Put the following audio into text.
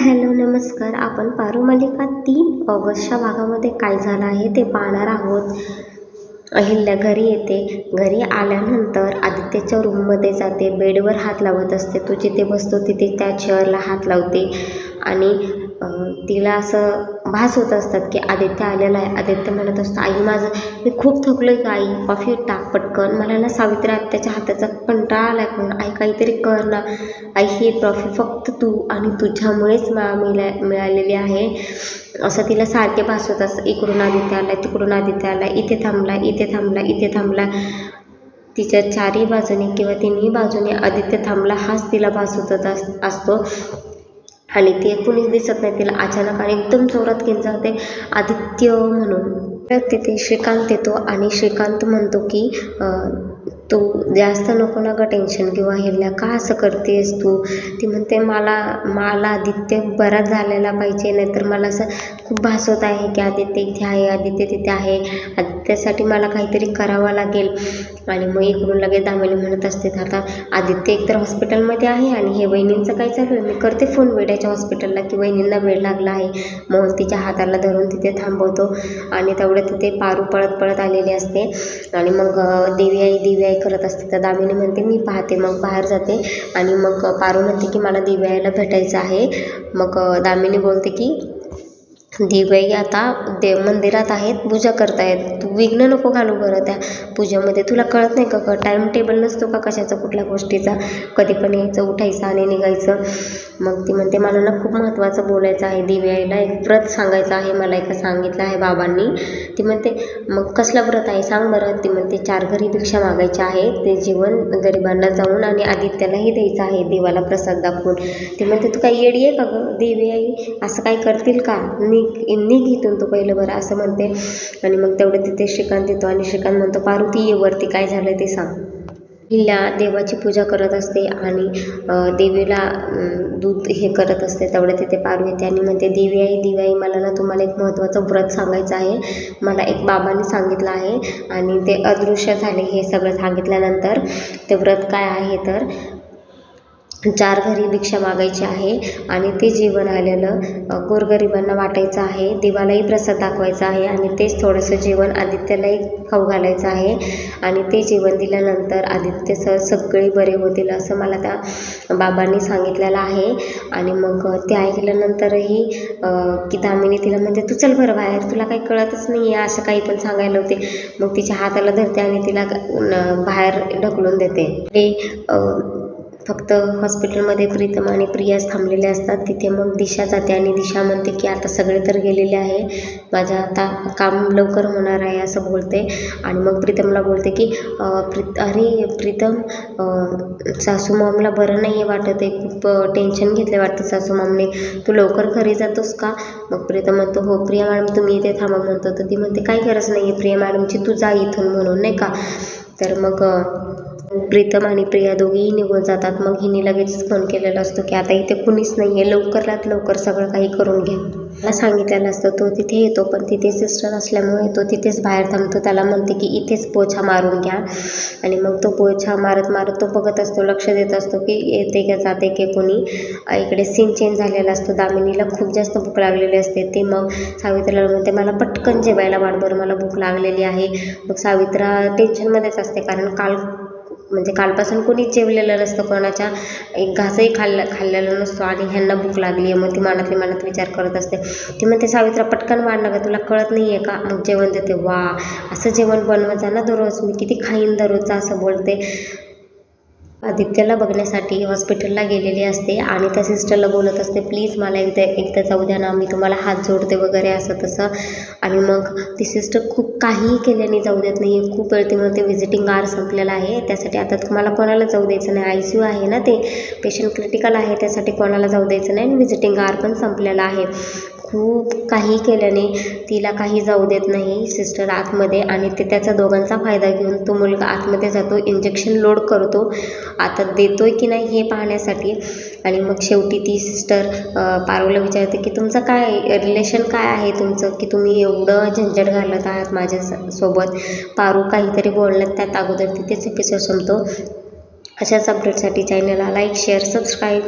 Hello नमस्कार. आपण पारुमालिका तीन ऑगस्टच्या भागामध्ये काय झालं आहे ते पाहणार आहोत. अहिल्या घरी येते. घरी आल्यानंतर आदित्यच्या रूममध्ये जाते. बेडवर हात लावत असते. तो जिथे बसतो तिथे त्या चेअरला हात लावते. आणि तिला असं भास होत असतात की आदित्य आलेला आहे. आदित्य म्हणत असतो आई माझं मी खूप थकलो आहे आई. कॉफी टाक पटकन. मला ना सावित्री आत्याच्या हाताचा कंटाळा आला आहे पण आई काहीतरी कर ना. आई ही ट्रॉफी फक्त तू आणि तुझ्यामुळेच मला मिळा मिळालेली आहे. असं तिला सारखे भास होत असतं इकडून आदित्य आला तिकडून आदित्य आला इथे थांबला इथे थांबला इथे थांबला. तिच्या चारही बाजूने किंवा तिन्ही बाजूने आदित्य थांबला हाच तिला भास होत अस असतो. आणि ते कुणीच दिसत नाही. तिला अचानक आणि एकदम जोरात किंचाळते आदित्य म्हणून. तर तिथे श्रीकांत येतो आणि श्रीकांत म्हणतो की तू जास्त नको ना गं टेन्शन किंवा हेल्या का असं करतेस तू? ती म्हणते मला मला आदित्य बरा झालेला पाहिजे. नाहीतर मला असं खूप भास होत आहे की आदित्य इथे आहे आदित्य तिथे आहे. त्यासाठी मला काहीतरी करावं लागेल. आणि मग इकडून लगेच दामिनी म्हणत असते आता आदित्य एकतर हॉस्पिटलमध्ये आहे आणि हे वहिनींचं काय चालू आहे? मी करते फोन वेड्याच्या हॉस्पिटलला की वहिनींना वेळ लागला आहे. मोहन तिच्या हाताला धरून तिथे थांबवतो आणि तेवढं तिथे पारू पळत पळत आलेली असते. आणि मग देवी आई देवी आई करत असते. तर दामिनी म्हणते मी पाहते मग बाहेर जाते. आणि मग पारू म्हणते की मला देवी आईला भेटायचं आहे. मग दामिनी बोलते की देवई आता देव मंदिरात आहेत पूजा करतायत तू विघ्न नको घालू बरं त्या पूजेमध्ये. तुला कळत नाही का टाईम टेबल नसतो का कशाचा कुठल्या गोष्टीचा? कधी पण यायचं उठायचं आणि निघायचं. मग ती म्हणते मला ना खूप महत्त्वाचं बोलायचं आहे देवी आईला एक व्रत सांगायचं आहे मला एका सांगितलं आहे बाबांनी. ती म्हणते मग कसलं व्रत आहे? सांग बरं. ती म्हणते चार घरी भिक्षा मागायची आहे ते जीवन गरिबांना जाऊन आणि आदित्यालाही द्यायचं आहे देवाला प्रसाद दाखवून. ती म्हणते तू काही येडी आहे का गं? देवी आई असं काय करतील का? नी निघ इथून तू पहिलं बरं असं म्हणते. आणि मग तेवढं तिथे श्रीकांत येतो आणि श्रीकांत म्हणतो पार्वती ये वरती काय झालं ते सांग. हिला देवाची पूजा करत असते आणि देवीला दूध हे करत असते. तेवढं तिथे पारू येते आणि म्हणते देवी आई देवी आई मला ना तुम्हाला एक महत्त्वाचं व्रत सांगायचं आहे. मला एक बाबांनी सांगितलं आहे आणि ते अदृश्य झाले हे सगळं सांगितल्यानंतर ते व्रत काय आहे तर चार घरी भिक्षा मागायची आहे आणि ते जेवण आलेलं गोरगरिबांना वाटायचं आहे. देवालाही प्रसाद दाखवायचा आहे आणि तेच थोडंसं जेवण आदित्यलाही खाऊ घालायचं आहे आणि ते जेवण दिल्यानंतर आदित्य सर सगळे बरे होतील असं मला त्या बाबांनी सांगितलेलं आहे. आणि मग ते ऐकल्यानंतरही की दामिनी तिला म्हणते तू चल बरं बाहेर तुला काही कळतच नाही आहे असं काही पण सांगायला होते. मग तिच्या हाताला धरते आणि तिला बाहेर ढकलून देते. ते फक्त हॉस्पिटलमध्ये प्रीतम आणि प्रियाच थांबलेले असतात. तिथे मग दिशा जाते आणि दिशा म्हणते की आता सगळे तर गेलेले आहे. माझं आता काम लवकर होणार आहे असं बोलते. आणि मग प्रीतमला बोलते की प्रीत अरे प्रीतम सासू मॉमला बरं नाही आहे वाटत आहे. खूप टेन्शन घेतलं वाटतं सासू मॉमने. तू लवकर घरी जातोस का? मग प्रीतम म्हणतो हो प्रिया मॅडम तुम्ही इथे थांबा म्हणतो. तर ती म्हणते काही गरज नाही आहे प्रिया मॅडमची. तू जा इथून म्हणून नाही का? तर मग प्रीतम आणि प्रिया दोघेही निघून जातात. मग हिने लगेचच फोन केलेला असतो की आता इथे कुणीच नाही आहे लवकरात लवकर सगळं काही करून घ्या मला सांगितलेलं असतं तो तिथे येतो पण तिथे सिस्टर असल्यामुळे तो तिथेच बाहेर थांबतो. त्याला म्हणते की इथेच पोछा मारून घ्या. आणि मग तो पोछा मारत मारत तो बघत असतो लक्ष देत असतो की येते का जाते की कोणी? इकडे सीन चेंज झालेला असतो. दामिनीला खूप जास्त भूक लागलेली असते. ते मग सावित्रीला म्हणते मला पटकन जेवायला वाढ मला भूक लागलेली आहे. मग सावित्रा टेन्शनमध्येच असते कारण काल म्हणजे कालपासून कोणीच जेवलेलं नसतं कोणाच्या एक घासही खाल्ला खाल्लेला नसतो आणि ह्यांना भूक लागली आहे मग ती मनातली मनात विचार करत असते. ती म्हणते सावित्रा पटकन वाढ का तुला कळत नाही आहे का? मग जेवण देते वा असं जेवण बनवत जा ना दररोज मी किती खाईन दररोजचं असं बोलते. आदित्यला बघण्यासाठी हॉस्पिटलला गेलेली असते आणि त्या सिस्टरला बोलत असते प्लीज मला एकदा एकदा जाऊ द्या ना मी तुम्हाला हात जोडते वगैरे असं तसं. आणि मग ती सिस्टर खूप काहीही केल्याने जाऊ देत नाही खूप वेळ ती म्हणते व्हिजिटिंग आर संपलेला आहे त्यासाठी आता तुम्हाला कोणाला जाऊ द्यायचं नाही. आय सी यू आहे ना ते. पेशंट क्रिटिकल आहे त्यासाठी कोणाला जाऊ द्यायचं नाही आणि व्हिजिटिंग आर पण संपलेला आहे. खूप काही केल्याने तिला काही जाऊ देत नाही सिस्टर आतमध्ये आणि ते त्याचा दोघांचा फायदा घेऊन तो मुलगा आतमध्ये जातो इंजेक्शन लोड करतो. आता देतो आहे की नाही हे पाहण्यासाठी आणि मग शेवटी ती सिस्टर पारोला विचारते की तुमचं काय रिलेशन काय आहे तुमचं? की तुम्ही एवढं झंझट घालत आहात माझ्या स- सोबत? पारू काहीतरी बोलण्यात त्यात अगोदर तिथेच एपिसोड संपतो. अशाच अपडेटसाठी चॅनलला लाईक शेअर सबस्क्राईब